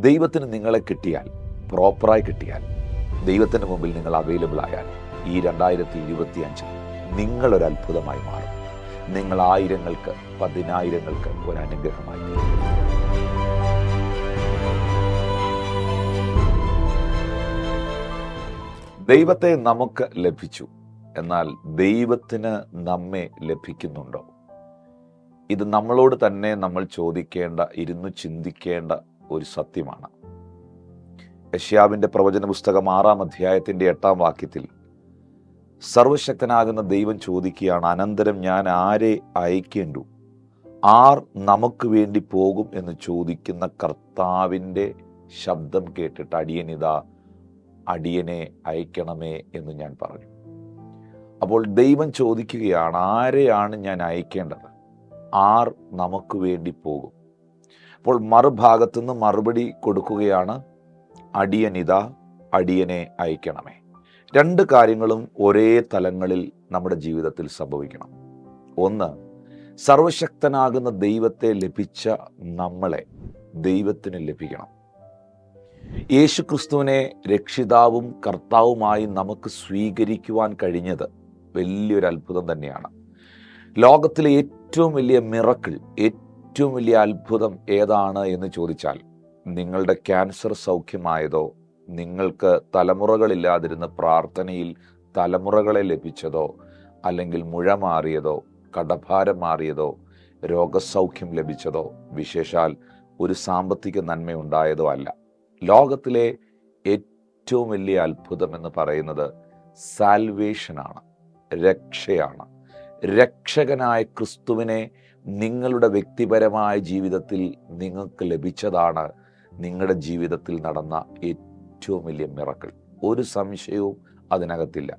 ദൈവത്തിന് നിങ്ങളെ കിട്ടിയാൽ പ്രോപ്പറായി കിട്ടിയാൽ ദൈവത്തിന്റെ മുമ്പിൽ നിങ്ങൾ അവൈലബിൾ ആയാൽ ഈ രണ്ടായിരത്തി ഇരുപത്തി അഞ്ചിൽ നിങ്ങളൊരു അത്ഭുതമായി മാറും. നിങ്ങൾ ആയിരങ്ങൾക്ക് പതിനായിരങ്ങൾക്ക് ഒരു അനുഗ്രഹമായി ദൈവത്തെ നമുക്ക് ലഭിച്ചു. എന്നാൽ ദൈവത്തിന് നമ്മെ ലഭിക്കുന്നുണ്ടോ? ഇത് നമ്മളോട് തന്നെ നമ്മൾ ചോദിക്കേണ്ട ഇരുന്ന് ചിന്തിക്കേണ്ട ഒരു സത്യമാണ്. യഷ്യാവിന്റെ പ്രവചന പുസ്തകം ആറാം അധ്യായത്തിന്റെ എട്ടാം വാക്യത്തിൽ സർവശക്തനാകുന്ന ദൈവം ചോദിക്കുകയാണ് അനന്തരം ഞാൻ ആരെ അയക്കേണ്ടു? ആർ നമുക്ക് വേണ്ടി പോകും? എന്ന് ചോദിക്കുന്ന കർത്താവിന്റെ ശബ്ദം കേട്ടിട്ട് അടിയനിതാ അടിയനെ അയക്കണമേ എന്ന് ഞാൻ പറഞ്ഞു. അപ്പോൾ ദൈവം ചോദിക്കുകയാണ് ആരെയാണ് ഞാൻ അയക്കേണ്ടത്? ആർ നമുക്ക് വേണ്ടി പോകും? അപ്പോൾ മറുഭാഗത്തുനിന്ന് മറുപടി കൊടുക്കുകയാണ് അടിയനിത അടിയനെ അയക്കണമേ. രണ്ട് കാര്യങ്ങളും ഒരേ തലങ്ങളിൽ നമ്മുടെ ജീവിതത്തിൽ സംഭവിക്കണം. ഒന്ന് സർവശക്തനാകുന്ന ദൈവത്തെ ലഭിച്ച നമ്മളെ ദൈവത്തിന് ലഭിക്കണം. യേശു ക്രിസ്തുവിനെ രക്ഷിതാവും കർത്താവുമായി നമുക്ക് സ്വീകരിക്കുവാൻ കഴിഞ്ഞത് വലിയൊരു അത്ഭുതം തന്നെയാണ്. ലോകത്തിലെ ഏറ്റവും വലിയ മിറക്കിൾ ഏറ്റവും വലിയ അത്ഭുതം ഏതാണ് എന്ന് ചോദിച്ചാൽ നിങ്ങളുടെ ക്യാൻസർ സൗഖ്യമായതോ നിങ്ങൾക്ക് തലമുറകളില്ലാതിരുന്ന പ്രാർത്ഥനയിൽ തലമുറകളെ ലഭിച്ചതോ അല്ലെങ്കിൽ മുഴ മാറിയതോ കടഭാരം മാറിയതോ രോഗസൗഖ്യം ലഭിച്ചതോ വിശേഷാൽ ഒരു സാമ്പത്തിക നന്മയുണ്ടായതോ അല്ല. ലോകത്തിലെ ഏറ്റവും വലിയ അത്ഭുതം എന്ന് പറയുന്നത് സാൽവേഷനാണ് രക്ഷയാണ്. രക്ഷകനായ ക്രിസ്തുവിനെ നിങ്ങളുടെ വ്യക്തിപരമായ ജീവിതത്തിൽ നിങ്ങൾക്ക് ലഭിച്ചതാണ് നിങ്ങളുടെ ജീവിതത്തിൽ നടന്ന ഏറ്റവും വലിയ മിറക്കൾ. ഒരു സംശയവും അതിനകത്തില്ല.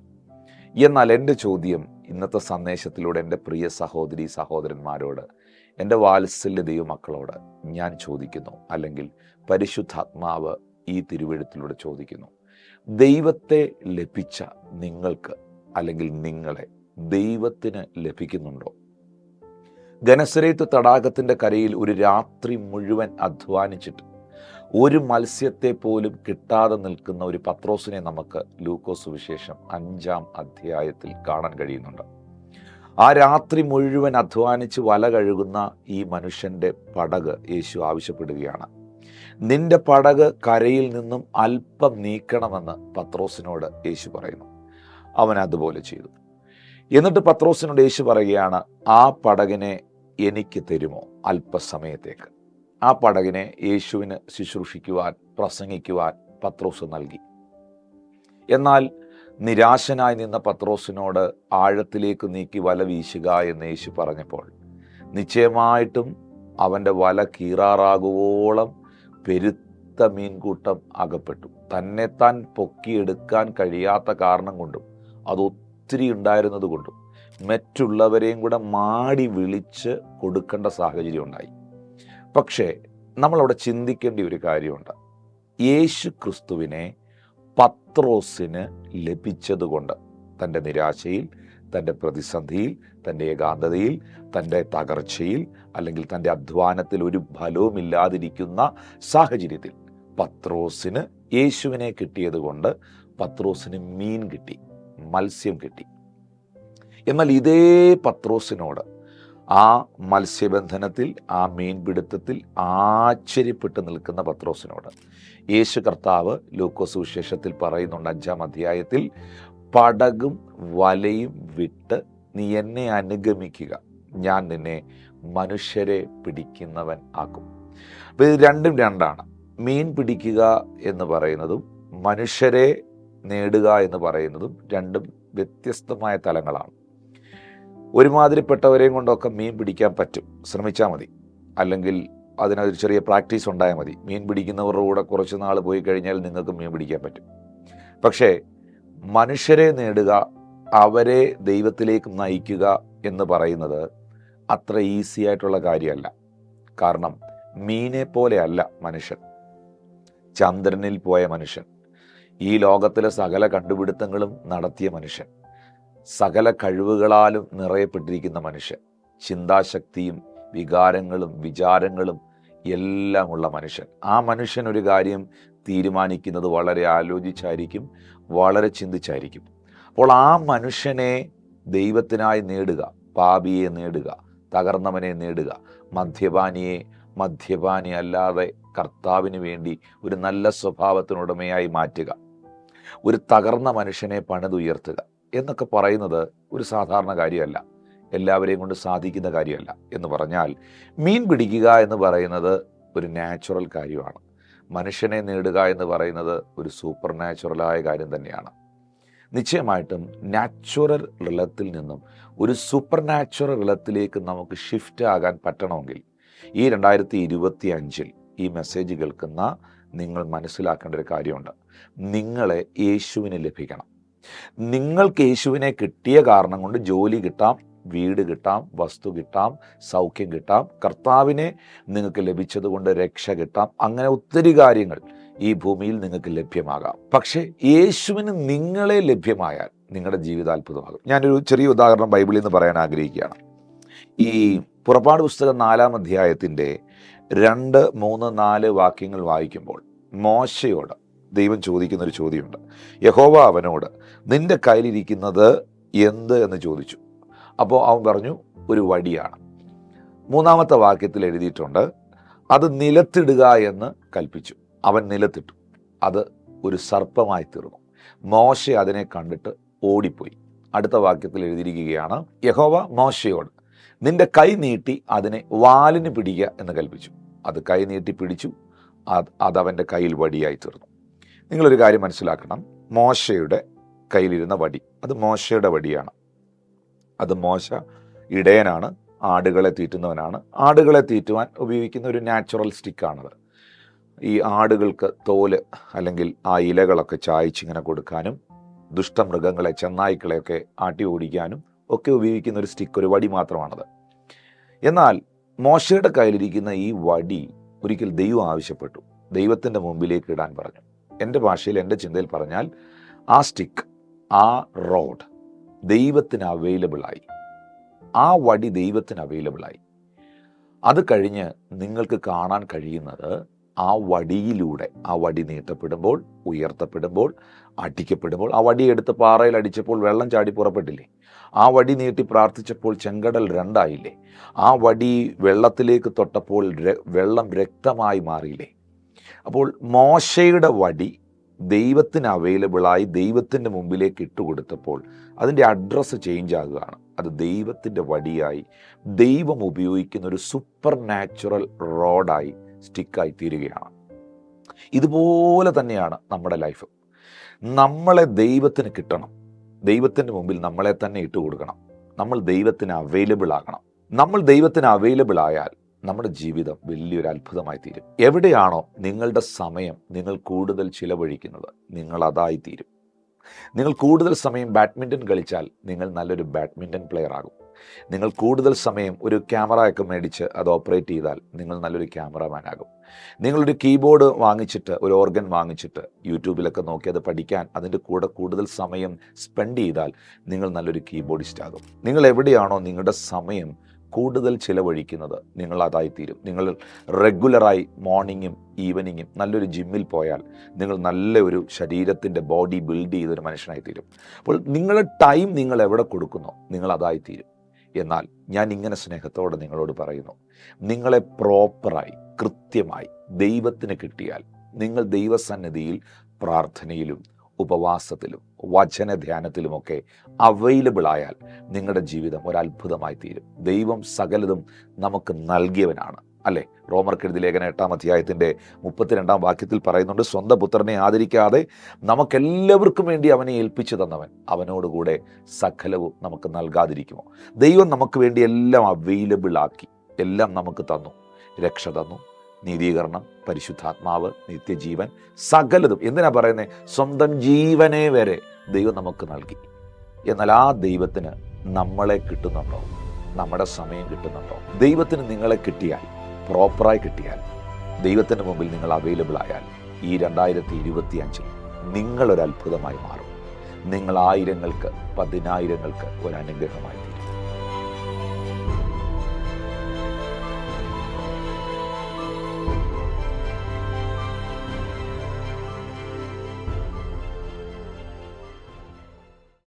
എന്നാൽ എന്റെ ചോദ്യം ഇന്നത്തെ സന്ദേശത്തിലൂടെ എന്റെ പ്രിയ സഹോദരി സഹോദരന്മാരോട് എന്റെ വാത്സല്യ ദൈവമക്കളോട് ഞാൻ ചോദിക്കുന്നു. അല്ലെങ്കിൽ പരിശുദ്ധാത്മാവ് ഈ തിരുവഴുത്തിലൂടെ ചോദിക്കുന്നു. ദൈവത്തെ ലഭിച്ച നിങ്ങൾക്ക് അല്ലെങ്കിൽ നിങ്ങളെ ദൈവത്തിന് ലഭിക്കുന്നുണ്ടോ? ഗനസരേത്ത് തടാകത്തിന്റെ കരയിൽ ഒരു രാത്രി മുഴുവൻ അധ്വാനിച്ചിട്ട് ഒരു മത്സ്യത്തെ പോലും കിട്ടാതെ നിൽക്കുന്ന ഒരു പത്രോസിനെ നമുക്ക് ലൂക്കോസ് വിശേഷം അഞ്ചാം അധ്യായത്തിൽ കാണാൻ കഴിയുന്നുണ്ട്. ആ രാത്രി മുഴുവൻ അധ്വാനിച്ച് വല കഴുകുന്ന ഈ മനുഷ്യന്റെ പടക് യേശു ആവശ്യപ്പെടുകയാണ്. നിന്റെ പടക് കരയിൽ നിന്നും അല്പം നീക്കണമെന്ന് പത്രോസിനോട് യേശു പറയുന്നു. അവൻ അതുപോലെ ചെയ്തു. എന്നിട്ട് പത്രോസിനോട് യേശു പറയുകയാണ് ആ പടകിനെ എനിക്ക് തരുമോ? അല്പസമയത്തേക്ക്. ആ പടകിനെ യേശുവിന് ശുശ്രൂഷിക്കുവാൻ പ്രസംഗിക്കുവാൻ പത്രോസ് നൽകി. എന്നാൽ നിരാശനായി നിന്ന പത്രോസിനോട് ആഴത്തിലേക്ക് നീക്കി വല വീശുക എന്ന് യേശു പറഞ്ഞപ്പോൾ നിശ്ചയമായിട്ടും അവന്റെ വല കീറാറാകുവോളം പെരുത്ത മീൻകൂട്ടം അകപ്പെട്ടു. തന്നെത്താൻ പൊക്കിയെടുക്കാൻ കഴിയാത്ത കാരണം കൊണ്ടും അത് ഒത്തിരി ഉണ്ടായിരുന്നത് കൊണ്ടും മറ്റുള്ളവരെയും കൂടെ മാടി വിളിച്ച് കൊടുക്കേണ്ട സാഹചര്യം ഉണ്ടായി. പക്ഷേ നമ്മളവിടെ ചിന്തിക്കേണ്ട ഒരു കാര്യമുണ്ട്. യേശു ക്രിസ്തുവിനെ പത്രോസിന് ലഭിച്ചതുകൊണ്ട് തന്റെ നിരാശയിൽ തന്റെ പ്രതിസന്ധിയിൽ തന്റെ ഏകാന്തതയിൽ തന്റെ തകർച്ചയിൽ അല്ലെങ്കിൽ തന്റെ അധ്വാനത്തിൽ ഒരു ഫലവുമില്ലാതിരിക്കുന്ന സാഹചര്യത്തിൽ പത്രോസിന് യേശുവിനെ കിട്ടിയതുകൊണ്ട് പത്രോസിന് മീൻ കിട്ടി. മത്സ്യം കിട്ടി. എന്നാൽ ഇതേ പത്രോസിനോട് ആ മത്സ്യബന്ധനത്തിൽ ആ മീൻപിടുത്തത്തിൽ ആശ്ചര്യപ്പെട്ട് നിൽക്കുന്ന പത്രോസിനോട് യേശു കർത്താവ് ലൂക്കോസ് വിശേഷത്തിൽ പറയുന്നുണ്ട് അഞ്ചാം അധ്യായത്തിൽ പടകും വലയും വിട്ട് നീ എന്നെ അനുഗമിക്കുക ഞാൻ നിന്നെ മനുഷ്യരെ പിടിക്കുന്നവൻ ആക്കും. അപ്പോൾ ഇത് രണ്ടും രണ്ടാണ്. മീൻ പിടിക്കുക എന്ന് പറയുന്നതും മനുഷ്യരെ നേടുക എന്ന് പറയുന്നതും രണ്ടും വ്യത്യസ്തമായ തലങ്ങളാണ്. ഒരുമാതിരിപ്പെട്ടവരെയും കൊണ്ടൊക്കെ മീൻ പിടിക്കാൻ പറ്റും. ശ്രമിച്ചാൽ മതി. അല്ലെങ്കിൽ അതിനൊരു ചെറിയ പ്രാക്ടീസ് ഉണ്ടായാൽ മതി. മീൻ പിടിക്കുന്നവരുടെ കൂടെ കുറച്ച് നാൾ പോയി കഴിഞ്ഞാൽ നിങ്ങൾക്ക് മീൻ പിടിക്കാൻ പറ്റും. പക്ഷേ മനുഷ്യരെ നേടുക അവരെ ദൈവത്തിലേക്ക് നയിക്കുക എന്ന് പറയുന്നത് അത്ര ഈസി ആയിട്ടുള്ള കാര്യമല്ല. കാരണം മീനെ പോലെയല്ല മനുഷ്യൻ. ചന്ദ്രനിൽ പോയ മനുഷ്യൻ. ഈ ലോകത്തിലെ സകല കണ്ടുപിടുത്തങ്ങളും നടത്തിയ മനുഷ്യൻ. സകല കഴിവുകളാലും നിറയപ്പെട്ടിരിക്കുന്ന മനുഷ്യൻ. ചിന്താശക്തിയും വികാരങ്ങളും വിചാരങ്ങളും എല്ലാമുള്ള മനുഷ്യൻ. ആ മനുഷ്യൻ ഒരു കാര്യം തീരുമാനിക്കുന്നത് വളരെ ആലോചിച്ചായിരിക്കും വളരെ ചിന്തിച്ചായിരിക്കും. അപ്പോൾ ആ മനുഷ്യനെ ദൈവത്തിനായി നേടുക പാപിയെ നേടുക തകർന്നവനെ നേടുക മദ്യപാനിയെ മദ്യപാനി അല്ലാതെ കർത്താവിന് വേണ്ടി ഒരു നല്ല സ്വഭാവത്തിനുടമയായി മാറ്റുക ഒരു തകർന്ന മനുഷ്യനെ പണിതുയർത്തുക എന്നൊക്കെ പറയുന്നത് ഒരു സാധാരണ കാര്യമല്ല. എല്ലാവരെയും കൊണ്ട് സാധിക്കുന്ന കാര്യമല്ല എന്ന് പറഞ്ഞാൽ മീൻ പിടിക്കുക എന്ന് പറയുന്നത് ഒരു നാച്ചുറൽ കാര്യമാണ്. മനുഷ്യനെ നേടുക എന്ന് പറയുന്നത് ഒരു സൂപ്പർ നാച്ചുറലായ കാര്യം തന്നെയാണ്. നിശ്ചയമായിട്ടും നാച്ചുറൽ റിലത്തിൽ നിന്നും ഒരു സൂപ്പർ നാച്ചുറൽ റിലത്തിലേക്ക് നമുക്ക് ഷിഫ്റ്റ് ആകാൻ പറ്റണമെങ്കിൽ ഈ രണ്ടായിരത്തി ഇരുപത്തി അഞ്ചിൽ ഈ മെസ്സേജ് കേൾക്കുന്ന നിങ്ങൾ മനസ്സിലാക്കേണ്ട ഒരു കാര്യമുണ്ട്. നിങ്ങളെ യേശുവിന് ലഭിക്കണം. നിങ്ങൾക്ക് യേശുവിനെ കിട്ടിയ കാരണം കൊണ്ട് ജോലി കിട്ടാം വീട് കിട്ടാം വസ്തു കിട്ടാം സൗഖ്യം കിട്ടാം കർത്താവിനെ നിങ്ങൾക്ക് ലഭിച്ചതുകൊണ്ട് രക്ഷ കിട്ടാം അങ്ങനെ ഒത്തിരി കാര്യങ്ങൾ ഈ ഭൂമിയിൽ നിങ്ങൾക്ക് ലഭ്യമാകാം. പക്ഷേ യേശുവിന് നിങ്ങളെ ലഭ്യമായാൽ നിങ്ങളുടെ ജീവിതാത്ഭുതമാകും ഞാനൊരു ചെറിയ ഉദാഹരണം ബൈബിളിൽ നിന്ന് പറയാൻ ആഗ്രഹിക്കുകയാണ്. ഈ പുറപ്പാട് പുസ്തകം നാലാം അധ്യായത്തിന്റെ രണ്ട് മൂന്ന് നാല് വാക്യങ്ങൾ വായിക്കുമ്പോൾ മോശയോട് ദൈവം ചോദിക്കുന്ന ഒരു ചോദ്യമുണ്ട്. യഹോവ അവനോട് നിന്റെ കയ്യിലിരിക്കുന്നത് എന്ത്? എന്ന് ചോദിച്ചു. അപ്പോൾ അവൻ പറഞ്ഞു ഒരു വടിയാണ്. മൂന്നാമത്തെ വാക്യത്തിൽ എഴുതിയിട്ടുണ്ട് അത് നിലത്തിടുക എന്ന് കൽപ്പിച്ചു. അവൻ നിലത്തിട്ടു. അത് ഒരു സർപ്പമായി തീർന്നു. മോശ അതിനെ കണ്ടിട്ട് ഓടിപ്പോയി. അടുത്ത വാക്യത്തിൽ എഴുതിയിരിക്കുകയാണ് യഹോവ മോശയോട് നിന്റെ കൈ നീട്ടി അതിനെ വാലിന് പിടിക്കുക എന്ന് കൽപ്പിച്ചു. അത് കൈ നീട്ടി പിടിച്ചു. അത് അതവന്റെ കയ്യിൽ വടിയായി തീർന്നു. നിങ്ങളൊരു കാര്യം മനസ്സിലാക്കണം. മോശയുടെ കയ്യിലിരുന്ന വടി അത് മോശയുടെ വടിയാണ്. അത് മോശ ഇടയനാണ് ആടുകളെ തീറ്റുന്നവനാണ്. ആടുകളെ തീറ്റുവാൻ ഉപയോഗിക്കുന്ന ഒരു നാച്ചുറൽ സ്റ്റിക്കാണത്. ഈ ആടുകൾക്ക് തോൽ അല്ലെങ്കിൽ ആ ഇലകളൊക്കെ ചായച്ചിങ്ങനെ കൊടുക്കാനും ദുഷ്ടമൃഗങ്ങളെ ചെന്നായ്ക്കളെയൊക്കെ ആട്ടി ഓടിക്കാനും ഒക്കെ ഉപയോഗിക്കുന്ന ഒരു സ്റ്റിക്ക് ഒരു വടി മാത്രമാണത്. എന്നാൽ മോശയുടെ കയ്യിലിരിക്കുന്ന ഈ വടി ഒരിക്കൽ ദൈവം ആവശ്യപ്പെട്ടു. ദൈവത്തിന്റെ മുമ്പിലേക്ക് ഇടാൻ പറഞ്ഞു. എന്റെ ഭാഷയിൽ എന്റെ ചിന്തയിൽ പറഞ്ഞാൽ ആ സ്റ്റിക്ക് ആ റോഡ് ദൈവത്തിന് അവൈലബിളായി ആ വടി ദൈവത്തിന് അവൈലബിളായി അത് കഴിഞ്ഞ് നിങ്ങൾക്ക് കാണാൻ കഴിയുന്നത് ആ വടിയിലൂടെ ആ വടി നീട്ടപ്പെടുമ്പോൾ ഉയർത്തപ്പെടുമ്പോൾ അടിക്കപ്പെടുമ്പോൾ ആ വടി എടുത്ത് പാറയിൽ അടിച്ചപ്പോൾ വെള്ളം ചാടി പുറപ്പെട്ടില്ലേ? ആ വടി നീട്ടി പ്രാർത്ഥിച്ചപ്പോൾ ചെങ്കടൽ രണ്ടായില്ലേ? ആ വടി വെള്ളത്തിലേക്ക് തൊട്ടപ്പോൾ വെള്ളം രക്തമായി മാറിയില്ലേ? അപ്പോൾ മോശയുടെ വടി ദൈവത്തിന് അവൈലബിളായി ദൈവത്തിന്റെ മുമ്പിലേക്ക് ഇട്ടുകൊടുത്തപ്പോൾ അതിന്റെ അഡ്രസ്സ് ചേഞ്ച് ആകുകയാണ്. അത് ദൈവത്തിന്റെ വടിയായി ദൈവം ഉപയോഗിക്കുന്ന ഒരു സൂപ്പർ നാച്ചുറൽ റോഡായി സ്റ്റിക്കായി തീരുകയാണ് ഇതുപോലെ തന്നെയാണ് നമ്മുടെ ലൈഫ്. നമ്മളെ ദൈവത്തിന് കിട്ടണം. ദൈവത്തിന്റെ മുമ്പിൽ നമ്മളെ തന്നെ ഇട്ട് കൊടുക്കണം. നമ്മൾ ദൈവത്തിന് അവൈലബിൾ ആകണം. നമ്മൾ ദൈവത്തിന് അവൈലബിൾ ആയാൽ നമ്മുടെ ജീവിതം വലിയൊരു അത്ഭുതമായി തീരും എവിടെയാണോ നിങ്ങളുടെ സമയം നിങ്ങൾ കൂടുതൽ ചിലവഴിക്കുന്നത് നിങ്ങൾ അതായി തീരും നിങ്ങൾ കൂടുതൽ സമയം ബാഡ്മിന്റൺ കളിച്ചാൽ നിങ്ങൾ നല്ലൊരു ബാഡ്മിന്റൺ പ്ലെയർ ആകും. നിങ്ങൾ കൂടുതൽ സമയം ഒരു ക്യാമറയൊക്കെ മേടിച്ച് അത് ഓപ്പറേറ്റ് ചെയ്താൽ നിങ്ങൾ നല്ലൊരു ക്യാമറമാൻ ആകും. നിങ്ങളൊരു കീബോർഡ് വാങ്ങിച്ചിട്ട് ഒരു ഓർഗൻ വാങ്ങിച്ചിട്ട് യൂട്യൂബിലൊക്കെ നോക്കി അത് പഠിക്കാൻ അതിന്റെ കൂടെ കൂടുതൽ സമയം സ്പെൻഡ് ചെയ്താൽ നിങ്ങൾ നല്ലൊരു കീബോർഡിസ്റ്റ് ആകും. നിങ്ങൾ എവിടെയാണോ നിങ്ങളുടെ സമയം കൂടുതൽ ചിലവഴിക്കുന്നത് നിങ്ങൾ അതായിത്തീരും. നിങ്ങൾ റെഗുലറായി മോർണിംഗും ഈവനിങ്ങും നല്ലൊരു ജിമ്മിൽ പോയാൽ നിങ്ങൾ നല്ല ഒരു ശരീരത്തിന്റെ ബോഡി ബിൽഡ് ചെയ്തൊരു മനുഷ്യനായിത്തീരും. അപ്പോൾ നിങ്ങളുടെ ടൈം നിങ്ങൾ എവിടെ കൊടുക്കുന്നോ നിങ്ങൾ അതായിത്തീരും. എന്നാൽ ഞാൻ ഇങ്ങനെ സ്നേഹത്തോടെ നിങ്ങളോട് പറയുന്നു. നിങ്ങളെ പ്രോപ്പറായി കൃത്യമായി ദൈവത്തിന് കിട്ടിയാൽ നിങ്ങൾ ദൈവസന്നിധിയിൽ പ്രാർത്ഥനയിലും ഉപവാസത്തിലും വചന ധ്യാനത്തിലുമൊക്കെ അവൈലബിൾ ആയാൽ നിങ്ങളുടെ ജീവിതം ഒരത്ഭുതമായി തീരും. ദൈവം സകലതും നമുക്ക് നൽകിയവനാണ്. അല്ലേ? റോമർക്കെഴുതി ലേഖന എട്ടാം അധ്യായത്തിന്റെ മുപ്പത്തിരണ്ടാം വാക്യത്തിൽ പറയുന്നുണ്ട് സ്വന്തം പുത്രനെ ആദരിക്കാതെ നമുക്കെല്ലാവർക്കും വേണ്ടി അവനെ ഏൽപ്പിച്ചു തന്നവൻ. അവനോടുകൂടെ സകലവും നമുക്ക് നൽകാതിരിക്കുമോ? ദൈവം നമുക്ക് വേണ്ടി എല്ലാം അവൈലബിൾ ആക്കി എല്ലാം നമുക്ക് തന്നു. രക്ഷ തന്നു നീതീകരണം പരിശുദ്ധാത്മാവ് നിത്യജീവൻ സകലതും. എന്തിനാ പറയുന്നത് സ്വന്തം ജീവനെ വരെ ദൈവം നമുക്ക് നൽകി. എന്നാൽ ആ ദൈവത്തിന് നമ്മളെ കിട്ടുന്നുണ്ടോ? നമ്മുടെ സമയം കിട്ടുന്നുണ്ടോ? ദൈവത്തിന് നിങ്ങളെ കിട്ടിയാൽ പ്രോപ്പറായി കിട്ടിയാൽ ദൈവത്തിന്റെ മുമ്പിൽ നിങ്ങൾ അവൈലബിൾ ആയാൽ ഈ രണ്ടായിരത്തി ഇരുപത്തി അഞ്ചിൽ നിങ്ങളൊരു അത്ഭുതമായി മാറും നിങ്ങൾ ആയിരങ്ങൾക്ക് പതിനായിരങ്ങൾക്ക് ഒരു അനുഗ്രഹമായി.